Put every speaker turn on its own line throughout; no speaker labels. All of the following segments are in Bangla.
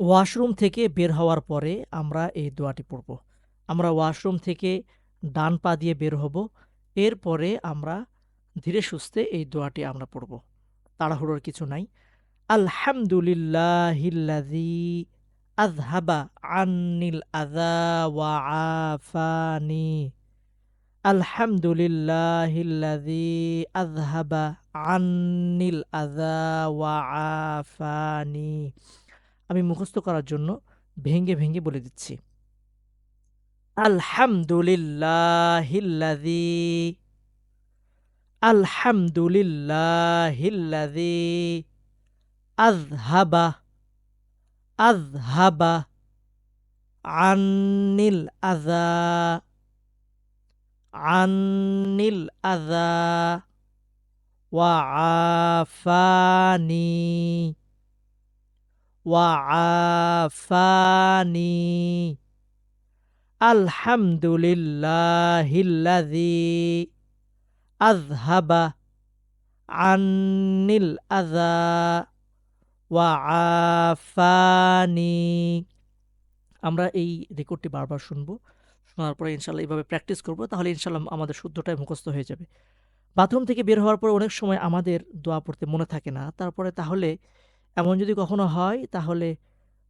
ওয়াশরুম থেকে বের হওয়ার পরে আমরা এই দোয়াটি পড়ব। আমরা ওয়াশরুম থেকে ডান পা দিয়ে বের হব। এরপরে আমরা ধীরে সুস্থে এই দোয়াটি আমরা পড়ব। তাড়াহুড়োর কিছু নাই। আলহামদুলিল্লাহিল্লাযী আজহাবা আন্নিল আযা ওয়া আফানি। আলহামদুলিল্লাহিল্লাযী আজহাবা আন্নিল আযা ওয়া আফানি। আমি মুখস্থ করার জন্য ভেঙ্গে ভেঙ্গে বলে দিচ্ছি। আলহামদুলিল্লাহিল্লাযী। আলহামদুলিল্লাহিল্লাযী। আযহাবা। আযহাবা। আন্নিল আযা আন্নিল আযা ওয়া আফানি ওয়া আফানি। আলহামদুলিল্লাহিল্লাযী আযহাবা আন্নিল আযা ওয়া আফানি। আমরা এই রেকর্ডটি বারবার শুনব। শোনার পরে ইনশাআল্লাহ এভাবে প্র্যাকটিস করব। তাহলে ইনশাআল্লাহ আমাদের শুদ্ধটাই মুখস্থ হয়ে যাবে। বাথরুম থেকে বের হওয়ার পরে অনেক সময় আমাদের দোয়া পড়তে মনে থাকে না। তারপরে তাহলে এমন যদি কখনো হয় তাহলে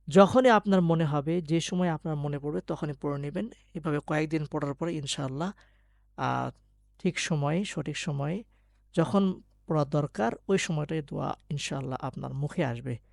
যখনই আপনার মনে হবে, যে সময় আপনার মনে পড়বে তখনই পড়ে নেবেন এভাবে কয়েকদিন পড়ার পরে ইনশাআল্লাহ ঠিক সময়ে, সঠিক সময়ে যখন পড়া দরকার ওই সময়টাই দোয়া ইনশাআল্লাহ আপনার মুখে আসবে।